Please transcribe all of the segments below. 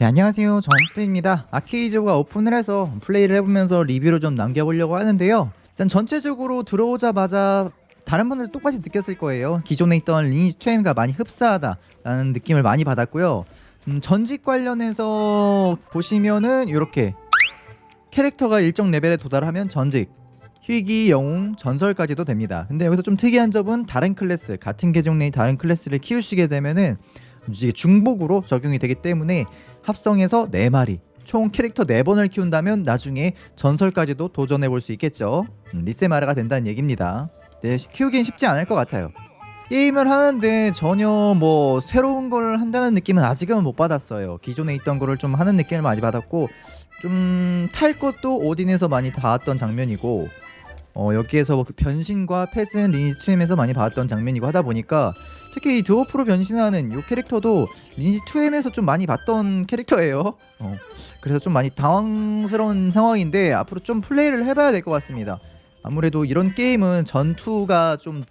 네, 안녕하세요. 정프입니다. 아케이즈가 오픈을 해서 플레이를 해보면서 리뷰를 좀 남겨보려고 하는데요. 일단 전체적으로 들어오자마자 다른 분들 똑같이 느꼈을 거예요. 기존에 있던 리니지 2M과 많이 흡사하다라는 느낌을 많이 받았고요. 음, 전직 관련해서 보시면은 이렇게 캐릭터가 일정 레벨에 도달하면 전직, 희귀, 영웅, 전설까지도 됩니다. 근데 여기서 좀 특이한 점은 다른 클래스, 같은 계정 내의 다른 클래스를 키우시게 되면은 이게 중복으로 적용이 되기 때문에 합성해서 4마리 총 캐릭터 4번을 키운다면 나중에 전설까지도 도전해 볼 수 있겠죠. 음, 리세마르가 된다는 얘기입니다. 네, 키우긴 쉽지 않을 것 같아요. 게임을 하는데 전혀 뭐 새로운 걸 한다는 느낌은 아직은 못 받았어요. 기존에 있던 거를 좀 하는 느낌을 많이 받았고 좀 탈 것도 오딘에서 많이 봐왔던 장면이고 어, 여기에서 뭐 그 변신과 패스는 리니지 2M에서 많이 봐왔던 장면이고 하다 보니까 특히 이 드워프로 변신하는 이 캐릭터도 리니지 2M에서 좀 많이 봤던 캐릭터예요. 어, 그래서 좀 많이 당황스러운 상황인데 앞으로 좀 플레이를 해봐야 될 것 같습니다. 아무래도 이런 게임은 전투가 좀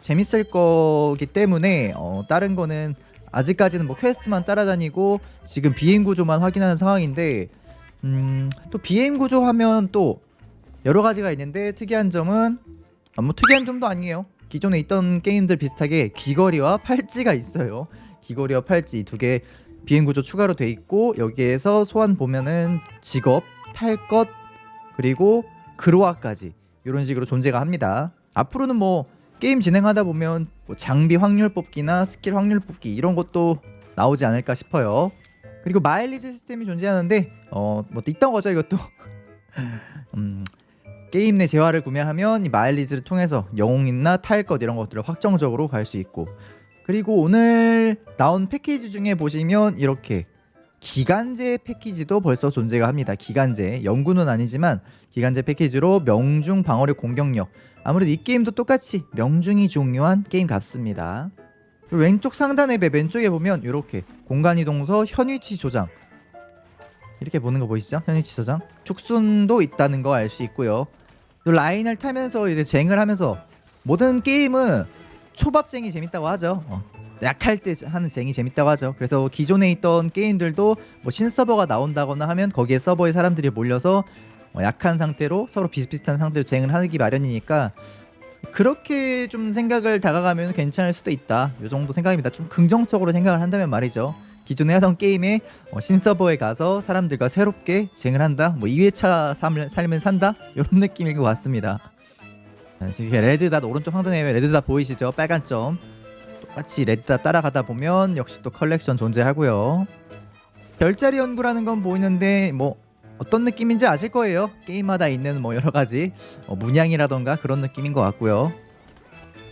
재밌을 거기 때문에 어, 다른 거는 아직까지는 뭐 퀘스트만 따라다니고 지금 비행 구조만 확인하는 상황인데 음, 또 비행 구조 하면 또 여러 가지가 있는데 특이한 점은 아, 뭐 특이한 점도 아니에요. 기존에 있던 게임들 비슷하게 귀걸이와 팔찌가 있어요. 귀걸이와 팔찌 두 개 비행 구조 추가로 돼 있고 여기에서 소환 보면은 직업, 탈 것, 그리고 그로아까지 이런 식으로 존재가 합니다. 앞으로는 뭐 게임 진행하다 보면 뭐 장비 확률 뽑기나 스킬 확률 뽑기 이런 것도 나오지 않을까 싶어요. 그리고 마일리지 시스템이 존재하는데 어뭐 있던 거죠 이것도. 음, 게임 내 재화를 구매하면 이 마일리지를 통해서 영웅이나 탈 것 이런 것들을 확정적으로 갈 수 있고 그리고 오늘 나온 패키지 중에 보시면 이렇게 기간제 패키지도 벌써 존재가 합니다. 기간제 연구는 아니지만 기간제 패키지로 명중 방어력 공격력 아무래도 이 게임도 똑같이 명중이 중요한 게임 같습니다. 왼쪽 상단의 맵 왼쪽에 보면 이렇게 공간 이동서 현위치 조장 이렇게 보는 거 보이시죠? 현위치 조장 축순도 있다는 거 알 수 있고요. 또 라인을 타면서 이제 쟁을 하면서 모든 게임은 초밥쟁이 재밌다고 하죠. 어. 약할 때 하는 쟁이 재밌다고 하죠. 그래서 기존에 있던 게임들도 뭐 신서버가 나온다거나 하면 거기에 서버에 사람들이 몰려서 어, 약한 상태로 서로 비슷비슷한 상태로 쟁을 하기 마련이니까 그렇게 좀 생각을 다가가면 괜찮을 수도 있다. 요 정도 생각입니다. 좀 긍정적으로 생각을 한다면 말이죠. 기존에 하던 게임에 어, 신서버에 가서 사람들과 새롭게 쟁을 한다. 뭐 2회차 삶을, 삶을 산다. 이런 느낌일 것 같습니다. 자, 지금 레드닷 오른쪽 상단에 레드닷 보이시죠? 빨간 점. 똑같이 레드닷 따라가다 보면 역시 또 컬렉션 존재하고요. 별자리 연구라는 건 보이는데 뭐 어떤 느낌인지 아실 거예요. 게임마다 있는 뭐 여러 가지 어, 문양이라던가 그런 느낌인 것 같고요.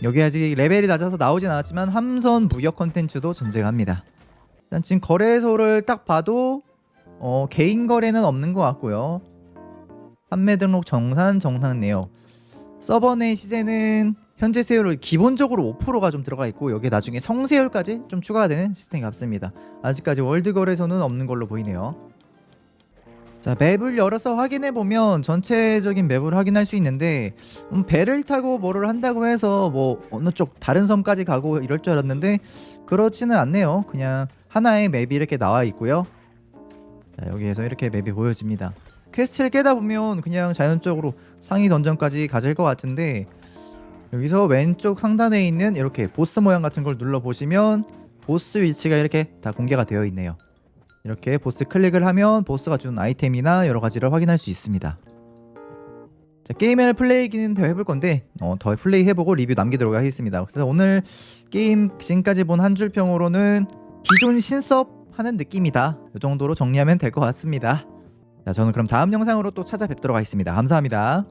여기 아직 레벨이 낮아서 나오진 않았지만 함선 무역 컨텐츠도 존재합니다. 일단 지금 거래소를 딱 봐도 어, 개인 거래는 없는 것 같고요. 판매 등록 정산 내역 서버 내 시세는 현재 세율을 기본적으로 5%가 좀 들어가 있고 여기에 나중에 성세율까지 좀 추가가 되는 시스템이 같습니다. 아직까지 월드 거래소는 없는 걸로 보이네요. 자 맵을 열어서 확인해 보면 전체적인 맵을 확인할 수 있는데 음, 배를 타고 뭐를 한다고 해서 뭐 어느 쪽 다른 섬까지 가고 이럴 줄 알았는데 그렇지는 않네요. 그냥 하나의 맵이 이렇게 나와 있고요. 자 여기에서 이렇게 맵이 보여집니다. 퀘스트를 깨다 보면 그냥 자연적으로 상위 던전까지 가질 것 같은데 여기서 왼쪽 상단에 있는 이렇게 보스 모양 같은 걸 눌러 보시면 보스 위치가 이렇게 다 공개가 되어 있네요. 이렇게 보스 클릭을 하면 보스가 주는 아이템이나 여러 가지를 확인할 수 있습니다. 자, 게임을 플레이기는 더 해볼 건데 어, 더 플레이 해보고 리뷰 남기도록 하겠습니다. 그래서 오늘 게임 지금까지 본 한 줄 평으로는 기존 신섭 하는 느낌이다. 이 정도로 정리하면 될 것 같습니다. 자, 저는 그럼 다음 영상으로 또 찾아뵙도록 하겠습니다. 감사합니다.